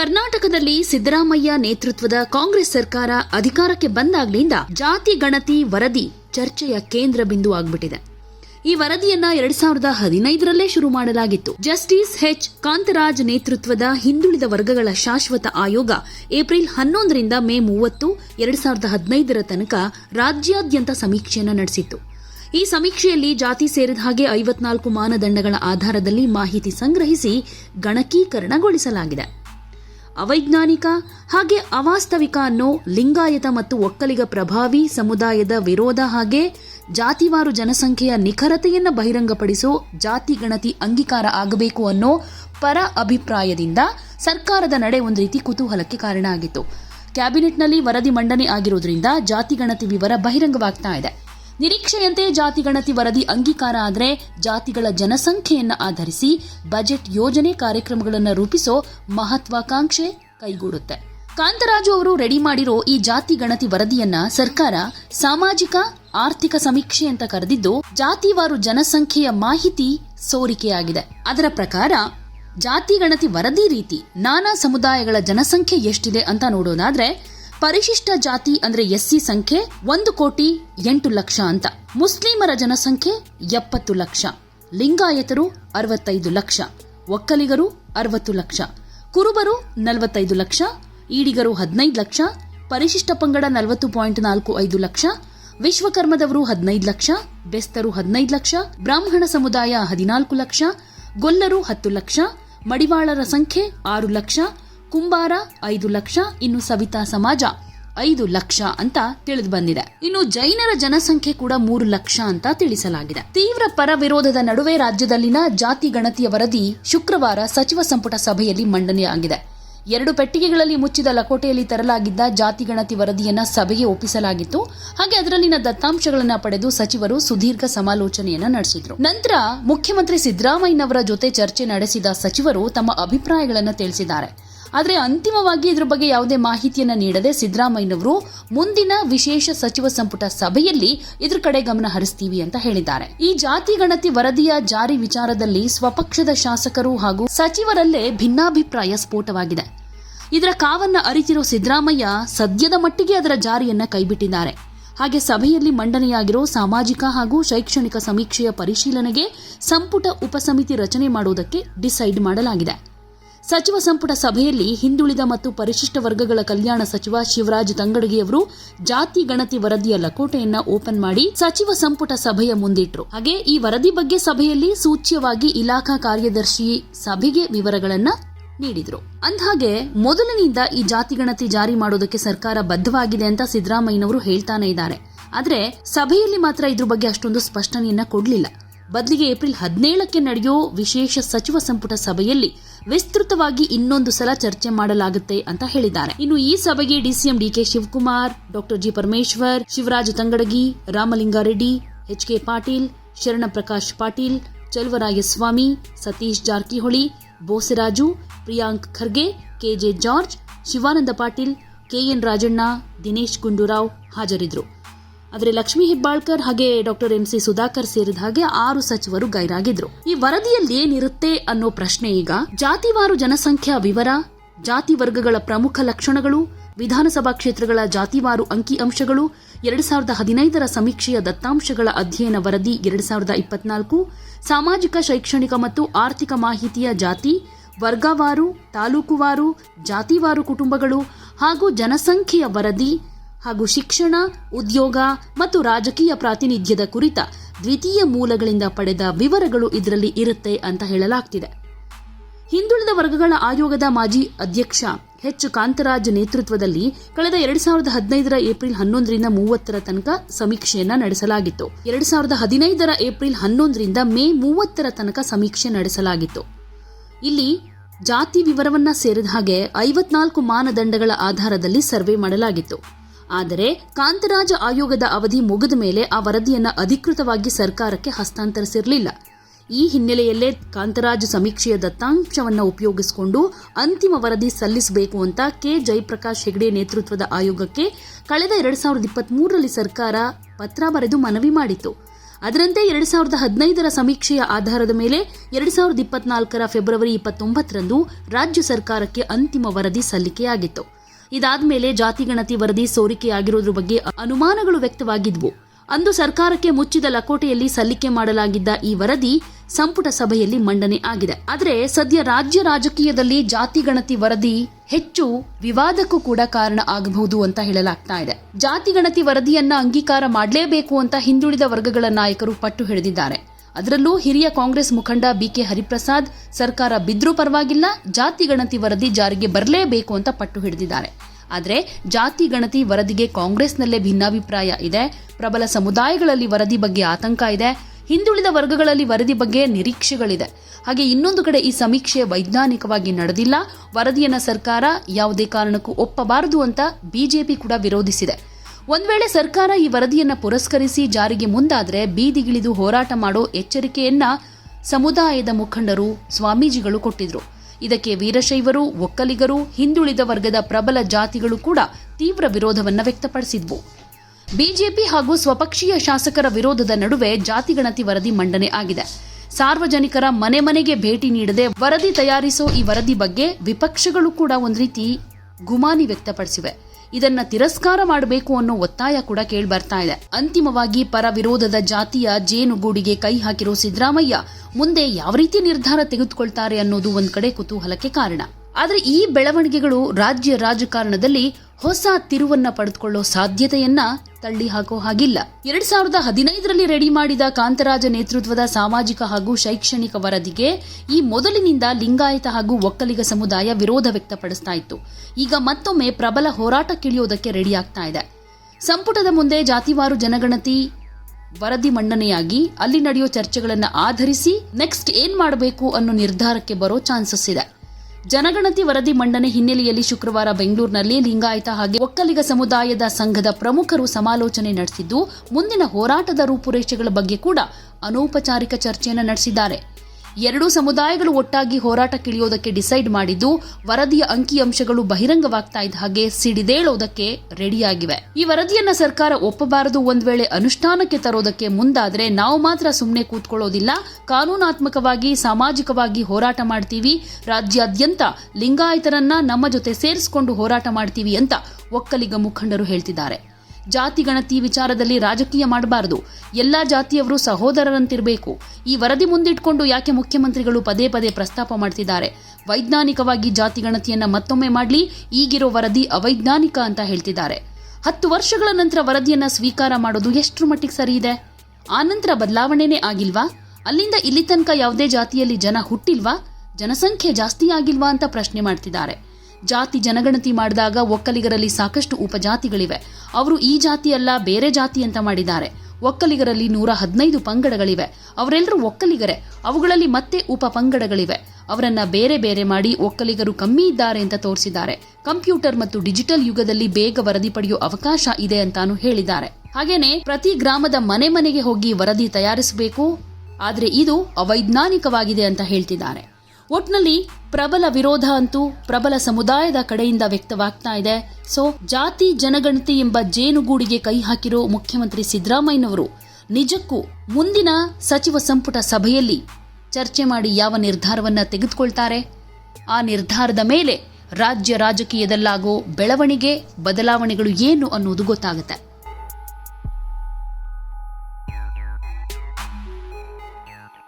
ಕರ್ನಾಟಕದಲ್ಲಿ ಸಿದ್ದರಾಮಯ್ಯ ನೇತೃತ್ವದ ಕಾಂಗ್ರೆಸ್ ಸರ್ಕಾರ ಅಧಿಕಾರಕ್ಕೆ ಬಂದಾಗ್ಲಿಂದ ಜಾತಿ ಗಣತಿ ವರದಿ ಚರ್ಚೆಯ ಕೇಂದ್ರ ಬಿಂದು ಆಗ್ಬಿಟ್ಟಿದೆ. ಈ ವರದಿಯನ್ನ ಎರಡ್ ಸಾವಿರದ ಹದಿನೈದರಲ್ಲೇ ಶುರು ಮಾಡಲಾಗಿತ್ತು. ಜಸ್ಟಿಸ್ ಹೆಚ್. ಕಾಂತರಾಜ್ ನೇತೃತ್ವದ ಹಿಂದುಳಿದ ವರ್ಗಗಳ ಶಾಶ್ವತ ಆಯೋಗ ಏಪ್ರಿಲ್ ಹನ್ನೊಂದರಿಂದ ಮೇ ಮೂವತ್ತು, ಎರಡ್ ಸಾವಿರದ ಹದಿನೈದರ ತನಕ ರಾಜ್ಯಾದ್ಯಂತ ಸಮೀಕ್ಷೆಯನ್ನು ನಡೆಸಿತ್ತು. ಈ ಸಮೀಕ್ಷೆಯಲ್ಲಿ ಜಾತಿ ಸೇರಿದ ಹಾಗೆ ಐವತ್ನಾಲ್ಕು ಮಾನದಂಡಗಳ ಆಧಾರದಲ್ಲಿ ಮಾಹಿತಿ ಸಂಗ್ರಹಿಸಿ ಗಣಕೀಕರಣಗೊಳಿಸಲಾಗಿದೆ. ಅವೈಜ್ಞಾನಿಕ ಹಾಗೆ ಅವಾಸ್ತವಿಕ ಅನ್ನೋ ಲಿಂಗಾಯತ ಮತ್ತು ಒಕ್ಕಲಿಗ ಪ್ರಭಾವಿ ಸಮುದಾಯದ ವಿರೋಧ ಹಾಗೆ ಜಾತಿವಾರು ಜನಸಂಖ್ಯೆಯ ನಿಖರತೆಯನ್ನು ಬಹಿರಂಗಪಡಿಸೋ ಜಾತಿ ಗಣತಿ ಅಂಗೀಕಾರ ಆಗಬೇಕು ಅನ್ನೋ ಪರ ಅಭಿಪ್ರಾಯದಿಂದ ಸರ್ಕಾರದ ನಡೆ ಒಂದು ರೀತಿ ಕುತೂಹಲಕ್ಕೆ ಕಾರಣ ಆಗಿತ್ತು. ಕ್ಯಾಬಿನೆಟ್ನಲ್ಲಿ ವರದಿ ಮಂಡನೆ ಆಗಿರೋದ್ರಿಂದ ಜಾತಿ ಗಣತಿ ವಿವರ ಬಹಿರಂಗವಾಗ್ತಾ ಇದೆ. ನಿರೀಕ್ಷೆಯಂತೆ ಜಾತಿ ಗಣತಿ ವರದಿ ಅಂಗೀಕಾರ ಆದರೆ ಜಾತಿಗಳ ಜನಸಂಖ್ಯೆಯನ್ನು ಆಧರಿಸಿ ಬಜೆಟ್ ಯೋಜನೆ ಕಾರ್ಯಕ್ರಮಗಳನ್ನು ರೂಪಿಸೋ ಮಹತ್ವಾಕಾಂಕ್ಷೆ ಕೈಗೂಡುತ್ತೆ. ಕಾಂತರಾಜು ಅವರು ರೆಡಿ ಮಾಡಿರೋ ಈ ಜಾತಿ ಗಣತಿ ವರದಿಯನ್ನ ಸರ್ಕಾರ ಸಾಮಾಜಿಕ, ಆರ್ಥಿಕ ಸಮೀಕ್ಷೆ ಅಂತ ಕರೆದಿದ್ದು, ಜಾತಿವಾರು ಜನಸಂಖ್ಯೆಯ ಮಾಹಿತಿ ಸೋರಿಕೆಯಾಗಿದೆ. ಅದರ ಪ್ರಕಾರ ಜಾತಿ ಗಣತಿ ವರದಿ ರೀತಿ ನಾನಾ ಸಮುದಾಯಗಳ ಜನಸಂಖ್ಯೆ ಎಷ್ಟಿದೆ ಅಂತ ನೋಡೋದಾದ್ರೆ ಪರಿಶಿಷ್ಟ ಜಾತಿ ಅಂದ್ರೆ ಎಸ್ಸಿ ಸಂಖ್ಯೆ ಒಂದು ಕೋಟಿ ಎಂಟು ಲಕ್ಷ ಅಂತ. ಮುಸ್ಲಿಮರ ಜನಸಂಖ್ಯೆ ಎಪ್ಪತ್ತು ಲಕ್ಷ. ಲಿಂಗಾಯತರು ಅರವತ್ತೈದು ಲಕ್ಷ. ಒಕ್ಕಲಿಗರು ಅರವತ್ತು ಲಕ್ಷ. ಕುರುಬರು ನಲವತ್ತೈದು ಲಕ್ಷ. ಈಡಿಗರು ಹದಿನೈದು ಲಕ್ಷ. ಪರಿಶಿಷ್ಟ ಪಂಗಡ ನಲವತ್ತು ಪಾಯಿಂಟ್ ನಾಲ್ಕು ಐದು ಲಕ್ಷ. ವಿಶ್ವಕರ್ಮದವರು ಹದಿನೈದು ಲಕ್ಷ. ಬೆಸ್ತರು ಹದಿನೈದು ಲಕ್ಷ. ಬ್ರಾಹ್ಮಣ ಸಮುದಾಯ ಹದಿನಾಲ್ಕು ಲಕ್ಷ. ಗೊಲ್ಲರು ಹತ್ತು ಲಕ್ಷ. ಮಡಿವಾಳರ ಸಂಖ್ಯೆ ಆರು ಲಕ್ಷ. ಕುಂಬಾರ, ಐದು ಲಕ್ಷ, ಇನ್ನು ಸವಿತಾ ಸಮಾಜ, ಐದು ಲಕ್ಷ ಅಂತ ತಿಳಿದು ಬಂದಿದೆ. ಇನ್ನು ಜೈನರ ಜನಸಂಖ್ಯೆ ಕೂಡ ಮೂರು ಲಕ್ಷ ಅಂತ ತಿಳಿಸಲಾಗಿದೆ. ತೀವ್ರ ಪರ ವಿರೋಧದ ನಡುವೆ ರಾಜ್ಯದಲ್ಲಿನ ಜಾತಿ ಗಣತಿಯ ವರದಿ ಶುಕ್ರವಾರ ಸಚಿವ ಸಂಪುಟ ಸಭೆಯಲ್ಲಿ ಮಂಡನೆಯಾಗಿದೆ. ಎರಡು ಪೆಟ್ಟಿಗೆಗಳಲ್ಲಿ ಮುಚ್ಚಿದ ಲಕೋಟೆಯಲ್ಲಿ ತರಲಾಗಿದ್ದ ಜಾತಿ ಗಣತಿ ವರದಿಯನ್ನ ಸಭೆಗೆ ಒಪ್ಪಿಸಲಾಗಿತ್ತು. ಹಾಗೆ ಅದರಲ್ಲಿನ ದತ್ತಾಂಶಗಳನ್ನ ಪಡೆದು ಸಚಿವರು ಸುದೀರ್ಘ ಸಮಾಲೋಚನೆಯನ್ನ ನಡೆಸಿದ್ರು. ನಂತರ ಮುಖ್ಯಮಂತ್ರಿ ಸಿದ್ದರಾಮಯ್ಯನವರ ಜೊತೆ ಚರ್ಚೆ ನಡೆಸಿದ ಸಚಿವರು ತಮ್ಮ ಅಭಿಪ್ರಾಯಗಳನ್ನು ತಿಳಿಸಿದ್ದಾರೆ. ಆದರೆ ಅಂತಿಮವಾಗಿ ಇದರ ಬಗ್ಗೆ ಯಾವುದೇ ಮಾಹಿತಿಯನ್ನು ನೀಡದೆ ಸಿದ್ದರಾಮಯ್ಯನವರು ಮುಂದಿನ ವಿಶೇಷ ಸಚಿವ ಸಂಪುಟ ಸಭೆಯಲ್ಲಿ ಇದ್ರ ಕಡೆ ಗಮನ ಹರಿಸ್ತೀವಿ ಅಂತ ಹೇಳಿದ್ದಾರೆ. ಈ ಜಾತಿ ಗಣತಿ ವರದಿಯ ಜಾರಿ ವಿಚಾರದಲ್ಲಿ ಸ್ವಪಕ್ಷದ ಶಾಸಕರು ಹಾಗೂ ಸಚಿವರಲ್ಲೇ ಭಿನ್ನಾಭಿಪ್ರಾಯ ಸ್ಫೋಟವಾಗಿದೆ. ಇದರ ಕಾವನ್ನ ಅರಿತಿರೋ ಸಿದ್ದರಾಮಯ್ಯ ಸದ್ಯದ ಮಟ್ಟಿಗೆ ಅದರ ಜಾರಿಯನ್ನ ಕೈಬಿಟ್ಟಿದ್ದಾರೆ. ಹಾಗೆ ಸಭೆಯಲ್ಲಿ ಮಂಡನೆಯಾಗಿರೋ ಸಾಮಾಜಿಕ ಹಾಗೂ ಶೈಕ್ಷಣಿಕ ಸಮೀಕ್ಷೆಯ ಪರಿಶೀಲನೆಗೆ ಸಂಪುಟ ಉಪಸಮಿತಿ ರಚನೆ ಮಾಡುವುದಕ್ಕೆ ಡಿಸೈಡ್ ಮಾಡಲಾಗಿದೆ. ಸಚಿವ ಸಂಪುಟ ಸಭೆಯಲ್ಲಿ ಹಿಂದುಳಿದ ಮತ್ತು ಪರಿಶಿಷ್ಟ ವರ್ಗಗಳ ಕಲ್ಯಾಣ ಸಚಿವ ಶಿವರಾಜ್ ತಂಗಡಗಿಯವರು ಜಾತಿ ಗಣತಿ ವರದಿಯ ಲಕೋಟೆಯನ್ನ ಓಪನ್ ಮಾಡಿ ಸಚಿವ ಸಂಪುಟ ಸಭೆಯ ಮುಂದಿಟ್ಟರು ಹಾಗೆ ಈ ವರದಿ ಬಗ್ಗೆ ಸಭೆಯಲ್ಲಿ ಸೂಚ್ಯವಾಗಿ ಇಲಾಖಾ ಕಾರ್ಯದರ್ಶಿ ಸಭೆಗೆ ವಿವರಗಳನ್ನ ನೀಡಿದ್ರು. ಅಂದ್ಹಾಗೆ, ಮೊದಲಿನಿಂದ ಈ ಜಾತಿ ಗಣತಿ ಜಾರಿ ಮಾಡೋದಕ್ಕೆ ಸರ್ಕಾರ ಬದ್ಧವಾಗಿದೆ ಅಂತ ಸಿದ್ದರಾಮಯ್ಯನವರು ಹೇಳ್ತಾನೆ ಇದ್ದಾರೆ. ಆದರೆ, ಸಭೆಯಲ್ಲಿ ಮಾತ್ರ ಇದ್ರ ಬಗ್ಗೆ ಅಷ್ಟೊಂದು ಸ್ಪಷ್ಟನೆಯನ್ನ ಕೊಡ್ಲಿಲ್ಲ. ಬದಲಿಗೆ ಏಪ್ರಿಲ್ ಹದಿನೇಳಕ್ಕೆ ನಡೆಯೋ ವಿಶೇಷ ಸಚಿವ ಸಂಪುಟ ಸಭೆಯಲ್ಲಿ ವಿಸ್ತೃತವಾಗಿ ಇನ್ನೊಂದು ಸಲ ಚರ್ಚೆ ಮಾಡಲಾಗುತ್ತೆ ಅಂತ ಹೇಳಿದ್ದಾರೆ. ಇನ್ನು ಈ ಸಭೆಗೆ DCM D K Shivakumar, doctor G Parameshwar, Shivaraj Tangadagi, Ramalinga Reddy, H K Patil Sharan Prakash Patil, Chaluvarayaswamy, Satish Jarkiholi, Bosaraju, Priyank Kharge K J George, Shivanand Patil K N Rajanna, Dinesh Gundu Rao ಹಾಜರಿದ್ದರು. ಆದರೆ ಲಕ್ಷ್ಮೀ ಹೆಬ್ಬಾಳ್ಕರ್ ಹಾಗೆ doctor M C Sudhakar ಸೇರಿದ ಹಾಗೆ ಆರು ಸಚಿವರು ಗೈರಾಗಿದ್ರು. ಈ ವರದಿಯಲ್ಲಿ ಏನಿರುತ್ತೆ ಅನ್ನೋ ಪ್ರಶ್ನೆ ಈಗ ಜಾತಿವಾರು ಜನಸಂಖ್ಯಾ ವಿವರ, ಜಾತಿ ವರ್ಗಗಳ ಪ್ರಮುಖ ಲಕ್ಷಣಗಳು, ವಿಧಾನಸಭಾ ಕ್ಷೇತ್ರಗಳ ಜಾತಿವಾರು ಅಂಕಿ ಅಂಶಗಳು, ಎರಡ್ ಸಾವಿರದ ಹದಿನೈದರ ಸಮೀಕ್ಷೆಯ ದತ್ತಾಂಶಗಳ ಅಧ್ಯಯನ ವರದಿ ಎರಡ್ ಸಾವಿರದ ಇಪ್ಪತ್ನಾಲ್ಕು, ಸಾಮಾಜಿಕ, ಶೈಕ್ಷಣಿಕ ಮತ್ತು ಆರ್ಥಿಕ ಮಾಹಿತಿಯ ಜಾತಿ, ವರ್ಗವಾರು, ತಾಲೂಕುವಾರು, ಜಾತಿವಾರು ಕುಟುಂಬಗಳು ಹಾಗೂ ಜನಸಂಖ್ಯೆಯ ವರದಿ ಹಾಗೂ ಶಿಕ್ಷಣ, ಉದ್ಯೋಗ ಮತ್ತು ರಾಜಕೀಯ ಪ್ರಾತಿನಿಧ್ಯದ ಕುರಿತ ದ್ವಿತೀಯ ಮೂಲಗಳಿಂದ ಪಡೆದ ವಿವರಗಳು ಇದರಲ್ಲಿ ಇರುತ್ತೆ ಅಂತ ಹೇಳಲಾಗ್ತಿದೆ. ಹಿಂದುಳಿದ ವರ್ಗಗಳ ಆಯೋಗದ ಮಾಜಿ ಅಧ್ಯಕ್ಷ ಎಚ್. ಕಾಂತರಾಜ್ ನೇತೃತ್ವದಲ್ಲಿ ಕಳೆದ ಎರಡ್ ಸಾವಿರದ ಹದಿನೈದರ ಏಪ್ರಿಲ್ ಹನ್ನೊಂದರಿಂದ ಮೂವತ್ತರ ತನಕ ಸಮೀಕ್ಷೆಯನ್ನ ನಡೆಸಲಾಗಿತ್ತು. ಎರಡ್ ಸಾವಿರದ ಹದಿನೈದರ ಏಪ್ರಿಲ್ ಹನ್ನೊಂದರಿಂದ ಮೇ ಮೂವತ್ತರ ತನಕ ಸಮೀಕ್ಷೆ ನಡೆಸಲಾಗಿತ್ತು. ಇಲ್ಲಿ ಜಾತಿ ವಿವರವನ್ನ ಸೇರಿದ ಹಾಗೆ ಐವತ್ನಾಲ್ಕು ಮಾನದಂಡಗಳ ಆಧಾರದಲ್ಲಿ ಸರ್ವೆ ಮಾಡಲಾಗಿತ್ತು. ಆದರೆ ಕಾಂತರಾಜ ಆಯೋಗದ ಅವಧಿ ಮುಗಿದ ಮೇಲೆ ಆ ವರದಿಯನ್ನು ಅಧಿಕೃತವಾಗಿ ಸರ್ಕಾರಕ್ಕೆ ಹಸ್ತಾಂತರಿಸಿರಲಿಲ್ಲ. ಈ ಹಿನ್ನೆಲೆಯಲ್ಲೇ ಕಾಂತರಾಜ್ ಸಮೀಕ್ಷೆಯ ದತ್ತಾಂಶವನ್ನು ಉಪಯೋಗಿಸಿಕೊಂಡು ಅಂತಿಮ ವರದಿ ಸಲ್ಲಿಸಬೇಕು ಅಂತ ಕೆ. ಜಯಪ್ರಕಾಶ್ ಹೆಗ್ಡೆ ನೇತೃತ್ವದ ಆಯೋಗಕ್ಕೆ ಕಳೆದ ಎರಡು ಸಾವಿರದ ಇಪ್ಪತ್ತ್ಮೂರರಲ್ಲಿ ಸರ್ಕಾರ ಪತ್ರ ಬರೆದು ಮನವಿ ಮಾಡಿತು ಅದರಂತೆ ಎರಡು ಸಾವಿರದ ಹದಿನೈದರ ಸಮೀಕ್ಷೆಯ ಆಧಾರದ ಮೇಲೆ ಎರಡು ಸಾವಿರದ ಇಪ್ಪತ್ನಾಲ್ಕರ ಫೆಬ್ರವರಿ ಇಪ್ಪತ್ತೊಂಬತ್ತರಂದು ರಾಜ್ಯ ಸರ್ಕಾರಕ್ಕೆ ಅಂತಿಮ ವರದಿ ಸಲ್ಲಿಕೆಯಾಗಿತ್ತು. ಇದಾದ್ಮೇಲೆ ಜಾತಿಗಣತಿ ವರದಿ ಸೋರಿಕೆಯಾಗಿರೋದ್ರ ಬಗ್ಗೆ ಅನುಮಾನಗಳು ವ್ಯಕ್ತವಾಗಿದ್ವು. ಅಂದು ಸರ್ಕಾರಕ್ಕೆ ಮುಚ್ಚಿದ ಲಕೋಟೆಯಲ್ಲಿ ಸಲ್ಲಿಕೆ ಮಾಡಲಾಗಿದ್ದ ಈ ವರದಿ ಸಂಪುಟ ಸಭೆಯಲ್ಲಿ ಮಂಡನೆ ಆಗಿದೆ. ಆದರೆ ಸದ್ಯ ರಾಜ್ಯ ರಾಜಕೀಯದಲ್ಲಿ ಜಾತಿ ಗಣತಿ ವರದಿ ಹೆಚ್ಚು ವಿವಾದಕ್ಕೂ ಕೂಡ ಕಾರಣ ಆಗಬಹುದು ಅಂತ ಹೇಳಲಾಗ್ತಾ ಇದೆ. ಜಾತಿ ಗಣತಿ ವರದಿಯನ್ನ ಅಂಗೀಕಾರ ಮಾಡಲೇಬೇಕು ಅಂತ ಹಿಂದುಳಿದ ವರ್ಗಗಳ ನಾಯಕರು ಪಟ್ಟು ಹಿಡಿದಿದ್ದಾರೆ. ಅದರಲ್ಲೂ ಹಿರಿಯ ಕಾಂಗ್ರೆಸ್ ಮುಖಂಡ ಬಿಕೆ ಹರಿಪ್ರಸಾದ್, ಸರ್ಕಾರ ಬಿದ್ರೂ ಪರವಾಗಿಲ್ಲ, ಜಾತಿ ಗಣತಿ ವರದಿ ಜಾರಿಗೆ ಬರಲೇಬೇಕು ಅಂತ ಪಟ್ಟು ಹಿಡಿದಿದ್ದಾರೆ. ಆದರೆ ಜಾತಿ ಗಣತಿ ವರದಿಗೆ ಕಾಂಗ್ರೆಸ್ನಲ್ಲೇ ಭಿನ್ನಾಭಿಪ್ರಾಯ ಇದೆ. ಪ್ರಬಲ ಸಮುದಾಯಗಳಲ್ಲಿ ವರದಿ ಬಗ್ಗೆ ಆತಂಕ ಇದೆ. ಹಿಂದುಳಿದ ವರ್ಗಗಳಲ್ಲಿ ವರದಿ ಬಗ್ಗೆ ನಿರೀಕ್ಷೆಗಳಿದೆ. ಹಾಗೆ ಇನ್ನೊಂದು ಕಡೆ ಈ ಸಮೀಕ್ಷೆ ವೈಜ್ಞಾನಿಕವಾಗಿ ನಡೆದಿಲ್ಲ. ವರದಿಯನ್ನು ಸರ್ಕಾರ ಯಾವುದೇ ಕಾರಣಕ್ಕೂ ಒಪ್ಪಬಾರದು ಅಂತ ಬಿಜೆಪಿ ಕೂಡ ವಿರೋಧಿಸಿದೆ. ಒಂದ್ ವೇಳೆ ಸರ್ಕಾರ ಈ ವರದಿಯನ್ನು ಪುರಸ್ಕರಿಸಿ ಜಾರಿಗೆ ಮುಂದಾದರೆ ಬೀದಿಗಿಳಿದು ಹೋರಾಟ ಮಾಡೋ ಎಚ್ಚರಿಕೆಯನ್ನ ಸಮುದಾಯದ ಮುಖಂಡರು, ಸ್ವಾಮೀಜಿಗಳು ಕೊಟ್ಟಿದ್ರು. ಇದಕ್ಕೆ ವೀರಶೈವರು, ಒಕ್ಕಲಿಗರು, ಹಿಂದುಳಿದ ವರ್ಗದ ಪ್ರಬಲ ಜಾತಿಗಳು ಕೂಡ ತೀವ್ರ ವಿರೋಧವನ್ನು ವ್ಯಕ್ತಪಡಿಸಿದ್ವು. ಬಿಜೆಪಿ ಹಾಗೂ ಸ್ವಪಕ್ಷೀಯ ಶಾಸಕರ ವಿರೋಧದ ನಡುವೆ ಜಾತಿಗಣತಿ ವರದಿ ಮಂಡನೆ ಆಗಿದೆ. ಸಾರ್ವಜನಿಕರ ಮನೆ ಮನೆಗೆ ಭೇಟಿ ನೀಡದೆ ವರದಿ ತಯಾರಿಸೋ ಈ ವರದಿ ಬಗ್ಗೆ ವಿಪಕ್ಷಗಳು ಕೂಡ ಒಂದು ರೀತಿ ಗುಮಾನಿ ವ್ಯಕ್ತಪಡಿಸಿವೆ. ಇದನ್ನ ತಿರಸ್ಕಾರ ಮಾಡಬೇಕು ಅನ್ನೋ ಒತ್ತಾಯ ಕೂಡ ಕೇಳ್ಬರ್ತಾ ಇದೆ. ಅಂತಿಮವಾಗಿ ಪರ ವಿರೋಧದ ಜಾತಿಯ ಜೇನುಗೂಡಿಗೆ ಕೈ ಹಾಕಿರೋ ಸಿದ್ದರಾಮಯ್ಯ ಮುಂದೆ ಯಾವ ರೀತಿ ನಿರ್ಧಾರ ತೆಗೆದುಕೊಳ್ತಾರೆ ಅನ್ನೋದು ಒಂದ್ ಕಡೆ ಕುತೂಹಲಕ್ಕೆ ಕಾರಣ. ಆದರೆ ಈ ಬೆಳವಣಿಗೆಗಳು ರಾಜ್ಯ ರಾಜಕಾರಣದಲ್ಲಿ ಹೊಸ ತಿರುವನ್ನ ಪಡೆದುಕೊಳ್ಳೋ ಸಾಧ್ಯತೆಯನ್ನ ತಳ್ಳಿ ಹಾಕೋ ಹಾಗಿಲ್ಲ. ಎರಡ್ ಸಾವಿರದ ಹದಿನೈದರಲ್ಲಿ ರೆಡಿ ಮಾಡಿದ ಕಾಂತರಾಜ ನೇತೃತ್ವದ ಸಾಮಾಜಿಕ ಹಾಗೂ ಶೈಕ್ಷಣಿಕ ವರದಿಗೆ ಈ ಮೊದಲಿನಿಂದ ಲಿಂಗಾಯತ ಹಾಗೂ ಒಕ್ಕಲಿಗ ಸಮುದಾಯ ವಿರೋಧ ವ್ಯಕ್ತಪಡಿಸ್ತಾ ಇತ್ತು. ಈಗ ಮತ್ತೊಮ್ಮೆ ಪ್ರಬಲ ಹೋರಾಟಕ್ಕಿಳಿಯೋದಕ್ಕೆ ರೆಡಿ ಆಗ್ತಾ ಇದೆ. ಸಂಪುಟದ ಮುಂದೆ ಜಾತಿವಾರು ಜನಗಣತಿ ವರದಿ ಮಂಡನೆಯಾಗಿ ಅಲ್ಲಿ ನಡೆಯೋ ಚರ್ಚೆಗಳನ್ನು ಆಧರಿಸಿ ನೆಕ್ಸ್ಟ್ ಏನ್ ಮಾಡಬೇಕು ಅನ್ನೋ ನಿರ್ಧಾರಕ್ಕೆ ಬರೋ ಚಾನ್ಸಸ್ ಇದೆ. ಜನಗಣತಿ ವರದಿ ಮಂಡನೆ ಹಿನ್ನೆಲೆಯಲ್ಲಿ ಶುಕ್ರವಾರ ಬೆಂಗಳೂರಿನಲ್ಲಿ ಲಿಂಗಾಯತ ಹಾಗೆ ಒಕ್ಕಲಿಗ ಸಮುದಾಯದ ಸಂಘದ ಪ್ರಮುಖರು ಸಮಾಲೋಚನೆ ನಡೆಸಿದ್ದು, ಮುಂದಿನ ಹೋರಾಟದ ರೂಪುರೇಷೆಗಳ ಬಗ್ಗೆ ಕೂಡ ಅನೌಪಚಾರಿಕ ಚರ್ಚೆಯನ್ನು ನಡೆಸಿದ್ದಾರೆ. ಎರಡೂ ಸಮುದಾಯಗಳು ಒಟ್ಟಾಗಿ ಹೋರಾಟಕ್ಕಿಳಿಯೋದಕ್ಕೆ ಡಿಸೈಡ್ ಮಾಡಿದ್ದು, ವರದಿಯ ಅಂಕಿಅಂಶಗಳು ಬಹಿರಂಗವಾಗ್ತಾ ಇದ್ದ ಹಾಗೆ ಸಿಡಿದೇಳೋದಕ್ಕೆ ರೆಡಿಯಾಗಿವೆ. ಈ ವರದಿಯನ್ನ ಸರ್ಕಾರ ಒಪ್ಪಬಾರದು ಒಂದು ವೇಳೆ ಅನುಷ್ಠಾನಕ್ಕೆ ತರೋದಕ್ಕೆ ಮುಂದಾದ್ರೆ ನಾವು ಮಾತ್ರ ಸುಮ್ಮನೆ ಕೂತ್ಕೊಳ್ಳೋದಿಲ್ಲ. ಕಾನೂನಾತ್ಮಕವಾಗಿ, ಸಾಮಾಜಿಕವಾಗಿ ಹೋರಾಟ ಮಾಡ್ತೀವಿ. ರಾಜ್ಯಾದ್ಯಂತ ಲಿಂಗಾಯತರನ್ನ ನಮ್ಮ ಜೊತೆ ಸೇರಿಸಿಕೊಂಡು ಹೋರಾಟ ಮಾಡ್ತೀವಿ ಅಂತ ಒಕ್ಕಲಿಗ ಮುಖಂಡರು ಹೇಳ್ತಿದ್ದಾರೆ. ಜಾತಿ ಗಣತಿ ವಿಚಾರದಲ್ಲಿ ರಾಜಕೀಯ ಮಾಡಬಾರದು. ಎಲ್ಲ ಜಾತಿಯವರು ಸಹೋದರರಂತಿರಬೇಕು. ಈ ವರದಿ ಮುಂದಿಟ್ಕೊಂಡು ಯಾಕೆ ಮುಖ್ಯಮಂತ್ರಿಗಳು ಪದೇ ಪದೇ ಪ್ರಸ್ತಾಪ ಮಾಡ್ತಿದ್ದಾರೆ? ವೈಜ್ಞಾನಿಕವಾಗಿ ಜಾತಿ ಗಣತಿಯನ್ನು ಮತ್ತೊಮ್ಮೆ ಮಾಡಲಿ, ಈಗಿರೋ ವರದಿ ಅವೈಜ್ಞಾನಿಕ ಅಂತ ಹೇಳ್ತಿದ್ದಾರೆ. ಹತ್ತು ವರ್ಷಗಳ ನಂತರ ವರದಿಯನ್ನು ಸ್ವೀಕಾರ ಮಾಡೋದು ಎಷ್ಟರ ಮಟ್ಟಿಗೆ ಸರಿ ಇದೆ? ಆನಂತರ ಬದಲಾವಣೆನೇ ಆಗಿಲ್ವಾ? ಅಲ್ಲಿಂದ ಇಲ್ಲಿ ತನಕ ಯಾವುದೇ ಜಾತಿಯಲ್ಲಿ ಜನ ಹುಟ್ಟಿಲ್ವಾ? ಜನಸಂಖ್ಯೆ ಜಾಸ್ತಿ ಆಗಿಲ್ವಾ ಅಂತ ಪ್ರಶ್ನೆ ಮಾಡ್ತಿದ್ದಾರೆ. ಜಾತಿ ಜನಗಣತಿ ಮಾಡಿದಾಗ ಒಕ್ಕಲಿಗರಲ್ಲಿ ಸಾಕಷ್ಟು ಉಪಜಾತಿಗಳಿವೆ. ಅವರು ಈ ಜಾತಿಯಲ್ಲ, ಬೇರೆ ಜಾತಿ ಅಂತ ಮಾಡಿದ್ದಾರೆ. ಒಕ್ಕಲಿಗರಲ್ಲಿ ನೂರ ಹದಿನೈದು ಪಂಗಡಗಳಿವೆ. ಅವರೆಲ್ಲರೂ ಒಕ್ಕಲಿಗರೇ. ಅವುಗಳಲ್ಲಿ ಮತ್ತೆ ಉಪ ಪಂಗಡಗಳಿವೆ. ಅವರನ್ನ ಬೇರೆ ಬೇರೆ ಮಾಡಿ ಒಕ್ಕಲಿಗರು ಕಮ್ಮಿ ಇದ್ದಾರೆ ಅಂತ ತೋರಿಸಿದ್ದಾರೆ. ಕಂಪ್ಯೂಟರ್ ಮತ್ತು ಡಿಜಿಟಲ್ ಯುಗದಲ್ಲಿ ಬೇಗ ವರದಿ ಪಡೆಯುವ ಅವಕಾಶ ಇದೆ ಅಂತಾನು ಹೇಳಿದ್ದಾರೆ. ಹಾಗೇನೆ ಪ್ರತಿ ಗ್ರಾಮದ ಮನೆ ಮನೆಗೆ ಹೋಗಿ ವರದಿ ತಯಾರಿಸಬೇಕು. ಆದರೆ ಇದು ಅವೈಜ್ಞಾನಿಕವಾಗಿದೆ ಅಂತ ಹೇಳ್ತಿದ್ದಾರೆ. ಒಟ್ನಲ್ಲಿ ಪ್ರಬಲ ವಿರೋಧ ಅಂತೂ ಪ್ರಬಲ ಸಮುದಾಯದ ಕಡೆಯಿಂದ ವ್ಯಕ್ತವಾಗ್ತಾ ಇದೆ. ಸೊ, ಜಾತಿ ಜನಗಣತಿ ಎಂಬ ಜೇನುಗೂಡಿಗೆ ಕೈ ಹಾಕಿರೋ ಮುಖ್ಯಮಂತ್ರಿ ಸಿದ್ದರಾಮಯ್ಯನವರು ನಿಜಕ್ಕೂ ಮುಂದಿನ ಸಚಿವ ಸಂಪುಟ ಸಭೆಯಲ್ಲಿ ಚರ್ಚೆ ಮಾಡಿ ಯಾವ ನಿರ್ಧಾರವನ್ನ ತೆಗೆದುಕೊಳ್ತಾರೆ? ಆ ನಿರ್ಧಾರದ ಮೇಲೆ ರಾಜ್ಯ ರಾಜಕೀಯದಲ್ಲಾಗೋ ಬೆಳವಣಿಗೆ, ಬದಲಾವಣೆಗಳು ಏನು ಅನ್ನೋದು ಗೊತ್ತಾಗುತ್ತೆ.